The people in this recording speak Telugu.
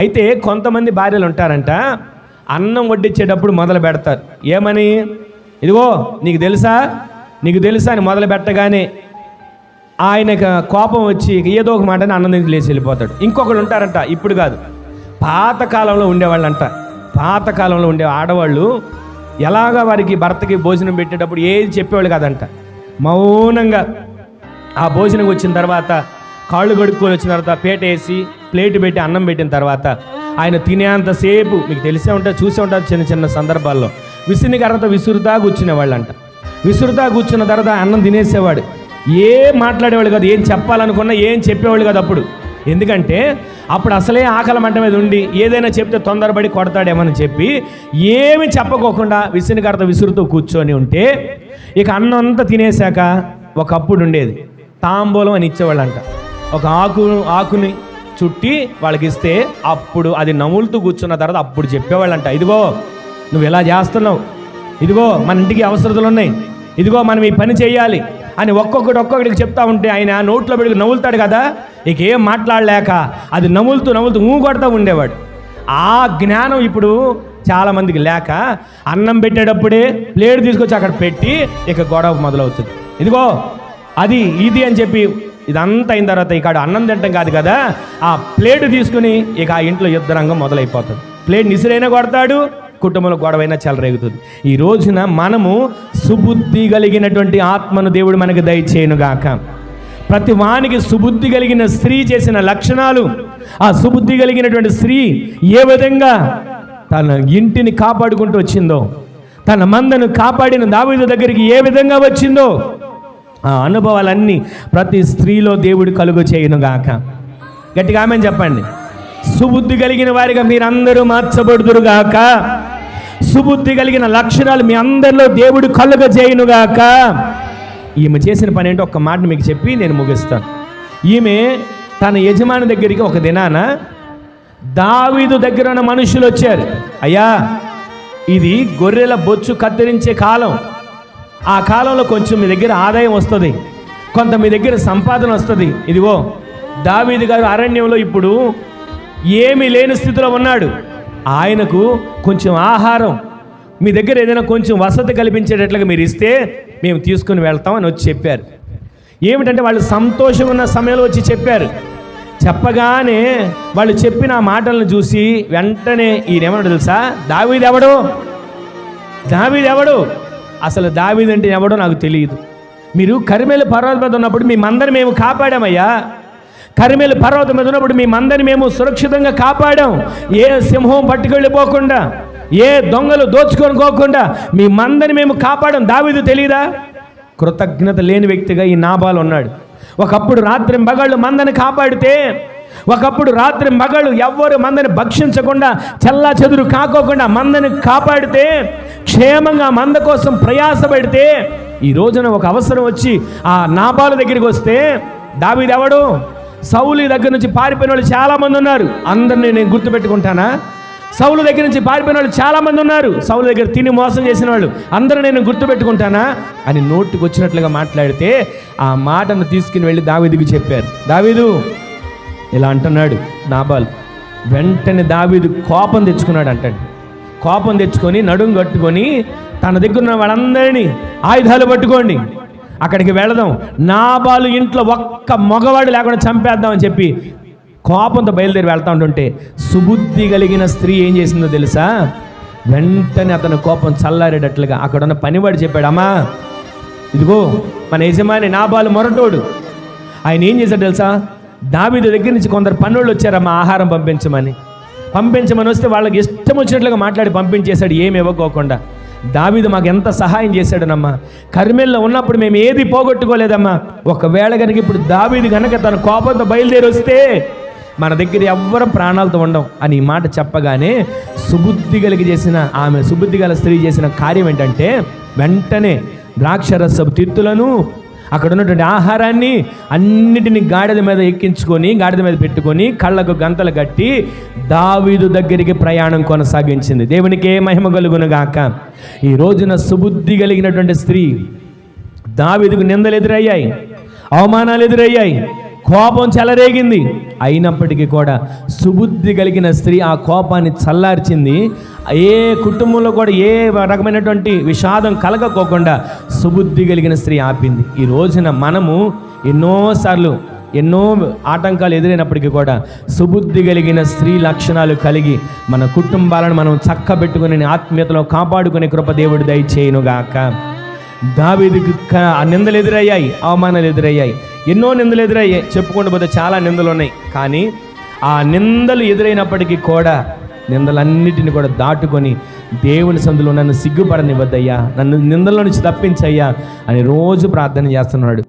అయితే కొంతమంది భార్యలు ఉంటారంట అన్నం వడ్డించేటప్పుడు మొదలు పెడతారు. ఏమని? ఇదిగో నీకు తెలుసా? నీకు తెలుసా అని మొదలు పెట్టగానే ఆయనకు కోపం వచ్చి ఏదో ఒక మాటని అన్నం దగ్గర లేచి వెళ్ళిపోతాడు. ఇంకొకళ్ళు ఉంటారంట ఇప్పుడు కాదు. పాతకాలంలో ఉండేవాళ్ళంట. పాతకాలంలో ఉండే ఆడవాళ్ళు ఎలాగ వారికి భర్తకి భోజనం పెట్టేటప్పుడు ఏది చెప్పేవాళ్ళు కాదంట. మౌనంగా ఆ భోజనం వచ్చిన తర్వాత కాళ్ళు కడుక్కొని వచ్చిన తర్వాత పేట వేసి ప్లేట్ పెట్టి అన్నం పెట్టిన తర్వాత ఆయన తినేంతసేపు మీకు తెలిసే ఉంటుంది చూసే ఉంటారు చిన్న చిన్న సందర్భాల్లో. విసిని కర్రత విసురుతా కూర్చునేవాళ్ళంట విసురుతా కూర్చున్న తర్వాత అన్నం తినేసేవాడు. ఏం మాట్లాడేవాళ్ళు కాదు ఏం చెప్పాలనుకున్నా ఏం చెప్పేవాళ్ళు కాదు అప్పుడు. ఎందుకంటే అప్పుడు అసలే ఆకలి మంట మీద ఉండి ఏదైనా చెప్తే తొందరపడి కొడతాడేమని చెప్పి ఏమి చెప్పకోకుండా విసిని కర్రతో విసురుతూ కూర్చొని ఉంటే ఇక అన్నం అంతా తినేశాక ఒకప్పుడు ఉండేది. తాంబూలం అని ఇచ్చేవాళ్ళంట. ఒక ఆకు ఆకుని చుట్టి వాళ్ళకి ఇస్తే అప్పుడు అది నములుతూ కూర్చున్న తర్వాత అప్పుడు చెప్పేవాళ్ళంట ఇదిగో నువ్వు ఎలా చేస్తున్నావు? ఇదిగో మన ఇంటికి అవసరతలు ఉన్నాయి. ఇదిగో మనం ఈ పని చేయాలి. అని ఒక్కొక్కటి ఒక్కొక్కడికి చెప్తా ఉంటే ఆయన నోట్లో పెడికి నవ్వులుతాడు కదా ఇక ఏం మాట్లాడలేక అది నవ్వులుతూ నవ్వులుతూ ఊ కొడతా ఉండేవాడు. ఆ జ్ఞానం ఇప్పుడు చాలామందికి లేక అన్నం పెట్టేటప్పుడే ప్లేట్ తీసుకొచ్చి అక్కడ పెట్టి ఇక గొడవ మొదలవుతుంది. ఇదిగో అది ఇది అని చెప్పి ఇదంతా అయిన తర్వాత ఇక్కడ అన్నం తింటాం కాదు కదా ఆ ప్లేట్ తీసుకుని ఇక ఆ ఇంట్లో యుద్ధరంగం మొదలైపోతుంది. ప్లేట్ నిసిరైనా కొడతాడు కుటుంబంలో గొడవైనా చెలరేగుతుంది. ఈ రోజున మనము సుబుద్ధి కలిగినటువంటి ఆత్మను దేవుడు మనకు దయచేయనుగాక. ప్రతి వానికి సుబుద్ధి కలిగిన స్త్రీ చేసిన లక్షణాలు ఆ సుబుద్ధి కలిగినటువంటి స్త్రీ ఏ విధంగా తన ఇంటిని కాపాడుకుంటూ వచ్చిందో తన మందను కాపాడిన దావిద దగ్గరికి ఏ విధంగా వచ్చిందో ఆ అనుభవాలన్నీ ప్రతి స్త్రీలో దేవుడు కలుగు చేయనుగాక. గట్టిగా ఆమె చెప్పండి. సుబుద్ధి కలిగిన వారిగా మీరందరూ మార్చబడుదురుగాక. సుబుద్ధి కలిగిన లక్షణాలు మీ అందరిలో దేవుడు కలుగ చేయనుగాక. ఈమె చేసిన పని ఏంటో ఒక్క మాట మీకు చెప్పి నేను ముగిస్తాను. ఈమె తన యజమాని దగ్గరికి ఒక దినాన దావీదు దగ్గర ఉన్న మనుషులు వచ్చారు. అయ్యా ఇది గొర్రెల బొచ్చు కత్తిరించే కాలం. ఆ కాలంలో కొంచెం మీ దగ్గర ఆదాయం వస్తుంది. కొంత మీ దగ్గర సంపాదన వస్తుంది. ఇదిగో దావీది గారు అరణ్యంలో ఇప్పుడు ఏమీ లేని స్థితిలో ఉన్నాడు. ఆయనకు కొంచెం ఆహారం మీ దగ్గర ఏదైనా కొంచెం వసతి కల్పించేటట్లుగా మీరు ఇస్తే మేము తీసుకుని వెళ్తామని వచ్చి చెప్పారు. ఏమిటంటే వాళ్ళు సంతోషం ఉన్న సమయంలో వచ్చి చెప్పారు. చెప్పగానే వాళ్ళు చెప్పిన ఆ మాటలను చూసి వెంటనే ఈయనేమన్నాడు తెలుసా? దావీది ఎవడు? దావీది ఎవడు? అసలు దావీదంటే ఎవడో నాకు తెలియదు. మీరు కరిమేలు పర్వతం మీద ఉన్నప్పుడు మీ మందని మేము కాపాడామయ్యా. కరిమేలు పర్వతం మీద ఉన్నప్పుడు మీ మందని మేము సురక్షితంగా కాపాడాం. ఏ సింహం పట్టుకెళ్ళిపోకుండా ఏ దొంగలు దోచుకొని పోకుండా మీ మందని మేము కాపాడాం. దావీదు తెలియదా కృతజ్ఞత లేని వ్యక్తిగా ఈ నాబాలు ఉన్నాడు ఒకప్పుడు రాత్రి మగాళ్ళు మందని కాపాడితే ఒకప్పుడు రాత్రి మగళ్ళు ఎవ్వరు మందని భక్షించకుండా చల్లా చెదురు కాకోకుండా మందని కాపాడితే క్షేమంగా మంద కోసం ప్రయాసపడితే ఈ రోజున ఒక అవసరం వచ్చి ఆ నాబాల దగ్గరికి వస్తే దావీదు ఎవడు? సౌలి దగ్గర నుంచి పారిపోయిన వాళ్ళు చాలామంది ఉన్నారు. అందరినీ నేను గుర్తుపెట్టుకుంటానా? సౌలు దగ్గర నుంచి పారిపోయిన వాళ్ళు చాలా మంది ఉన్నారు. సౌలు దగ్గర తిని మోసం చేసిన వాళ్ళు అందరూ నేను గుర్తుపెట్టుకుంటానా? అని నోటుకు వచ్చినట్లుగా మాట్లాడితే ఆ మాటను తీసుకుని వెళ్ళి దావీదుకి చెప్పారు. దావీదు ఇలా అంటున్నాడు నాబాల్. వెంటనే దావీదు కోపం తెచ్చుకున్నాడు అంటాడు. కోపం తెచ్చుకొని నడుం కట్టుకొని తన దగ్గర ఉన్న వాళ్ళందరినీ ఆయుధాలు పట్టుకోండి. అక్కడికి వెళదాం. నాబాలు ఇంట్లో ఒక్క మగవాడు లేకుండా చంపేద్దామని చెప్పి కోపంతో బయలుదేరి వెళ్తా ఉంటుంటే సుబుద్ధి కలిగిన స్త్రీ ఏం చేసిందో తెలుసా? వెంటనే అతని కోపం చల్లారేటట్లుగా అక్కడ ఉన్న పనివాడు చెప్పాడు అమ్మా ఇదిగో మన యజమాని నాబాలు మొరటోడు. ఆయన ఏం చేశాడు తెలుసా? దావీదు దగ్గర నుంచి కొందరు పనులు వచ్చారమ్మా ఆహారం పంపించమని. పంపించమని వస్తే వాళ్ళకి ఇష్టం వచ్చినట్లుగా మాట్లాడి పంపించేశాడు ఏమి ఇవ్వకోకుండా. దావిదు మాకు ఎంత సహాయం చేశాడనమ్మా. కర్మెల్లో ఉన్నప్పుడు మేము ఏది పోగొట్టుకోలేదమ్మా. ఒకవేళ కనుక ఇప్పుడు దావీదు కనుక తన కోపంతో బయలుదేరి వస్తే మన దగ్గర ఎవ్వరం ప్రాణాలతో ఉండం అని ఈ మాట చెప్పగానే సుబుద్ధి కలిగి చేసిన ఆమె సుబుద్ధి గల స్త్రీ చేసిన కార్యం ఏంటంటే వెంటనే ద్రాక్షరసపు తిత్తులను అక్కడ ఉన్నటువంటి ఆహారాన్ని అన్నిటిని గాడిద మీద ఎక్కించుకొని గాడిద మీద పెట్టుకొని కళ్ళకు గంతలు కట్టి దావీదు దగ్గరికి ప్రయాణం కొనసాగించింది. దేవునికి ఏ మహిమ కలుగునుగాక ఈ రోజున సుబుద్ధి కలిగినటువంటి స్త్రీ దావీదుకు నిందలు ఎదురయ్యాయి అవమానాలు ఎదురయ్యాయి. కోపం చెలరేగింది. అయినప్పటికీ కూడా సుబుద్ధి కలిగిన స్త్రీ ఆ కోపాన్ని చల్లార్చింది. ఏ కుటుంబంలో కూడా ఏ రకమైనటువంటి విషాదం కలగకోకుండా సుబుద్ధి కలిగిన స్త్రీ ఆపింది. ఈ రోజున మనము ఎన్నోసార్లు ఎన్నో ఆటంకాలు ఎదురైనప్పటికీ కూడా సుబుద్ధి కలిగిన స్త్రీ లక్షణాలు కలిగి మన కుటుంబాలను మనం చక్కబెట్టుకుని ఆత్మీయతలో కాపాడుకునే కృప దేవుడు దయచేయునుగాక. దావిదికి ఆ నిందలు ఎదురయ్యాయి అవమానాలు ఎదురయ్యాయి. ఎన్నో నిందలు ఎదురయ్యాయి చెప్పుకుంటూ పోతే చాలా నిందలు ఉన్నాయి. కానీ ఆ నిందలు ఎదురైనప్పటికీ కూడా నిందలన్నిటిని కూడా దాటుకొని దేవుని సందులో నన్ను సిగ్గుపడనివ్వద్దయ్యా. నన్ను నిందల నుంచి తప్పించయ్యా అని రోజు ప్రార్థన చేస్తున్నాడు.